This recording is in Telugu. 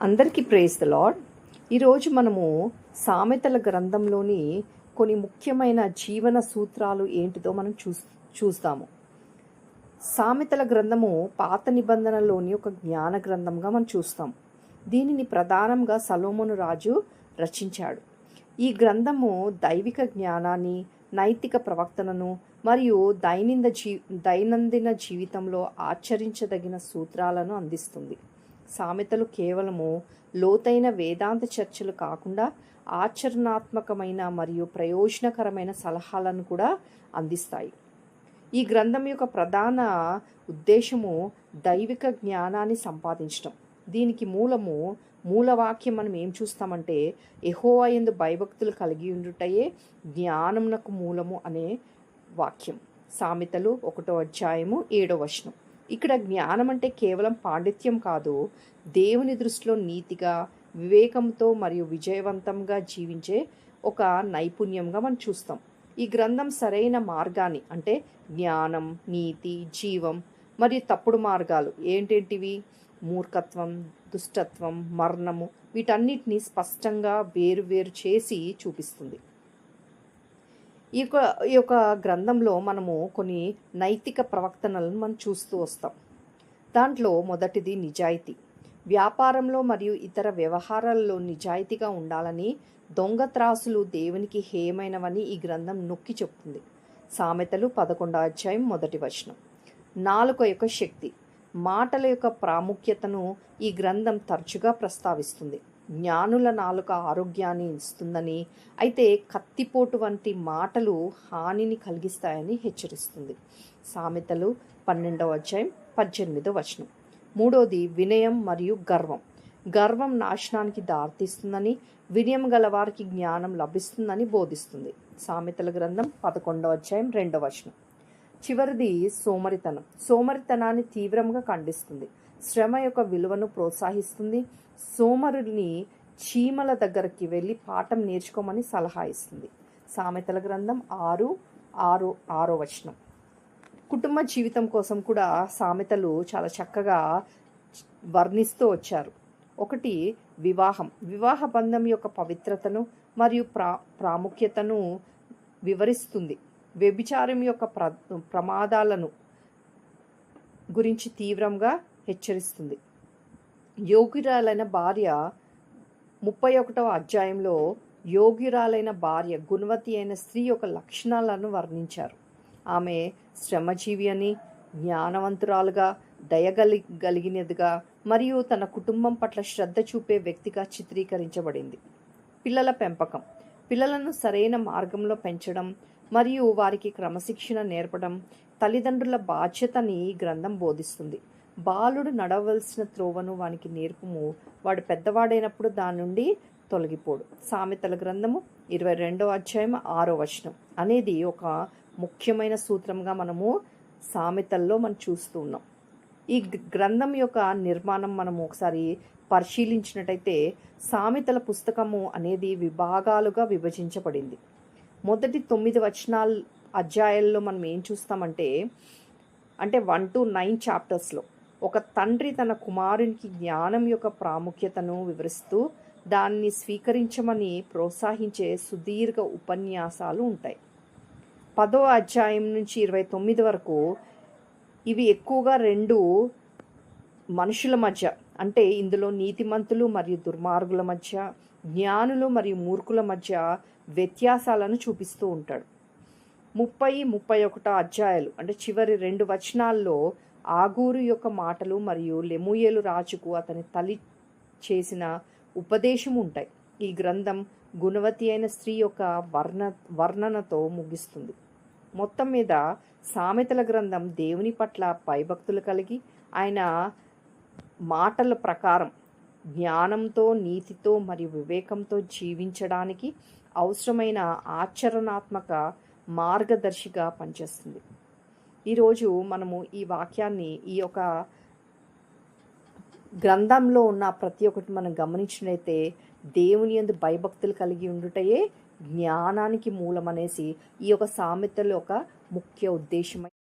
అందరికీ ప్రేస్ ద లాడ్ ఈరోజు మనము సామెతల గ్రంథంలోని కొన్ని ముఖ్యమైన జీవన సూత్రాలు ఏంటిదో మనం చూ చూస్తాము. సామెతల గ్రంథము పాత నిబంధనలోని ఒక జ్ఞాన గ్రంథంగా మనం చూస్తాం దీనిని ప్రధానంగా సలోమోను రాజు రచించాడు. ఈ గ్రంథము దైవిక జ్ఞానాన్ని నైతిక ప్రవర్తనను మరియు దైనంద జీ దైనందిన జీవితంలో ఆచరించదగిన సూత్రాలను అందిస్తుంది. సామెతలు కేవలము లోతైన వేదాంత చర్చలు కాకుండా ఆచరణాత్మకమైన మరియు ప్రయోజనకరమైన సలహాలను కూడా అందిస్తాయి. ఈ గ్రంథం యొక్క ప్రధాన ఉద్దేశము దైవిక జ్ఞానాన్ని సంపాదించడం దీనికి మూలము మూలవాక్యం మనం ఏం చూస్తామంటే ఎహోవా ఎందు భయభక్తులు కలిగి ఉండుటయే జ్ఞానమునకు మూలము అనే వాక్యం. సామెతలు ఒకటో అధ్యాయము ఏడో వచనం. ఇక్కడ జ్ఞానం అంటే కేవలం పాండిత్యం కాదు. దేవుని దృష్టిలో నీతిగా వివేకంతో మరియు విజయవంతంగా జీవించే ఒక నైపుణ్యంగా మనం చూస్తాం. ఈ గ్రంథం సరైన మార్గాన్ని అంటే జ్ఞానం నీతి జీవం మరియు తప్పుడు మార్గాలు ఏంటేంటివి? మూర్ఖత్వం దుష్టత్వం మరణము వీటన్నిటిని స్పష్టంగా వేరు వేరు చేసి చూపిస్తుంది. ఈ యొక్క ఈ యొక్క గ్రంథంలో మనము కొన్ని నైతిక ప్రవర్తనలను మనం చూస్తూ వస్తాం. దాంట్లో మొదటిది నిజాయితీ. వ్యాపారంలో మరియు ఇతర వ్యవహారాల్లో నిజాయితీగా ఉండాలని దొంగ త్రాసులు దేవునికి హేయమైనవని ఈ గ్రంథం నొక్కి చెప్తుంది. సామెతలు పదకొండో అధ్యాయం మొదటి వచనం. నాలుక యొక్క శక్తి. మాటల యొక్క ప్రాముఖ్యతను ఈ గ్రంథం తరచుగా ప్రస్తావిస్తుంది. జ్ఞానుల నాలుక ఆరోగ్యాన్ని ఇస్తుందని అయితే కత్తిపోటు వంటి మాటలు హానిని కలిగిస్తాయని హెచ్చరిస్తుంది. సామెతలు పన్నెండవ అధ్యాయం పద్దెనిమిదవ వచనం. మూడోది వినయం మరియు గర్వం. గర్వం నాశనానికి దారితీస్తుందని వినయం గల వారికి జ్ఞానం లభిస్తుందని బోధిస్తుంది. సామెతల గ్రంథం పదకొండవ అధ్యాయం రెండవ వచనం. చివరిది సోమరితనం. సోమరితనాన్ని తీవ్రంగా ఖండిస్తుంది. శ్రమ యొక్క విలువను ప్రోత్సహిస్తుంది. సోమరుడిని చీమల దగ్గరికి వెళ్ళి పాఠం నేర్చుకోమని సలహా ఇస్తుంది. సామెతల గ్రంథం ఆరు ఆరు ఆరో వచనం. కుటుంబ జీవితం కోసం కూడా సామెతలు చాలా చక్కగా వర్ణిస్తూ వచ్చారు. ఒకటి వివాహం. వివాహ బంధం యొక్క పవిత్రతను మరియు ప్రా ప్రాముఖ్యతను వివరిస్తుంది. వ్యభిచారం యొక్క ప్ర ప్రమాదాలను గురించి తీవ్రంగా హెచ్చరిస్తుంది. యోగిరాలైన భార్య ముప్పై ఒకటవ అధ్యాయంలో యోగిరాలైన భార్య గుణవతి అయిన స్త్రీ యొక్క లక్షణాలను వర్ణించారు. ఆమె శ్రమజీవి అని జ్ఞానవంతురాలుగా దయగలి కలిగినదిగా మరియు తన కుటుంబం పట్ల శ్రద్ధ చూపే వ్యక్తిగా చిత్రీకరించబడింది. పిల్లల పెంపకం. పిల్లలను సరైన మార్గంలో పెంచడం మరియు వారికి క్రమశిక్షణ నేర్పడం తల్లిదండ్రుల బాధ్యతని ఈ గ్రంథం బోధిస్తుంది. బాలుడు నడవలసిన త్రోవను వానికి నేర్పుము. వాడు పెద్దవాడైనప్పుడు దాని నుండి తొలగిపోడు. సామెతల గ్రంథము ఇరవై రెండవ అధ్యాయం ఆరో వచనం. అనేది ఒక ముఖ్యమైన సూత్రంగా మనము సామెతల్లో మనం చూస్తూ ఉన్నాం. ఈ గ్రంథం యొక్క నిర్మాణం మనము ఒకసారి పరిశీలించినట్టయితే సామెతల పుస్తకము అనేది విభాగాలుగా విభజించబడింది. మొదటి తొమ్మిది వచనాలు అధ్యాయాల్లో మనం ఏం చూస్తామంటే అంటే వన్ టు నైన్ చాప్టర్స్లో ఒక తండ్రి తన కుమారునికి జ్ఞానం యొక్క ప్రాముఖ్యతను వివరిస్తూ దాన్ని స్వీకరించమని ప్రోత్సహించే సుదీర్ఘ ఉపన్యాసాలు ఉంటాయి. పదో అధ్యాయం నుంచి ఇరవై తొమ్మిది వరకు ఇవి ఎక్కువగా రెండు మనుషుల మధ్య అంటే ఇందులో నీతిమంతులు మరియు దుర్మార్గుల మధ్య జ్ఞానులు మరియు మూర్ఖుల మధ్య వ్యత్యాసాలను చూపిస్తూ ఉంటాడు. ముప్పై ముప్పై ఒకటో అధ్యాయాలు అంటే చివరి రెండు వచనాల్లో ఆగూరు యొక్క మాటలు మరియు లెముయేలు రాజుకు అతని తల్లి చేసిన ఉపదేశం ఉంటాయి. ఈ గ్రంథం గుణవతి అయిన స్త్రీ యొక్క వర్ణ వర్ణనతో ముగిస్తుంది. మొత్తం మీద సామెతల గ్రంథం దేవుని పట్ల పైభక్తులు కలిగి ఆయన మాటల ప్రకారం జ్ఞానంతో నీతితో మరియు వివేకంతో జీవించడానికి అవసరమైన ఆచరణాత్మక మార్గదర్శిగా పనిచేస్తుంది. ఈరోజు మనము ఈ వాక్యాన్ని ఈ యొక్క గ్రంథంలో ఉన్న ప్రతి ఒక్కటి మనం గమనించినైతే దేవుని ఎందు భయభక్తులు కలిగి ఉండుటయే జ్ఞానానికి మూలం అనేసి ఈ యొక్క సామెతల యొక్క ముఖ్య ఉద్దేశం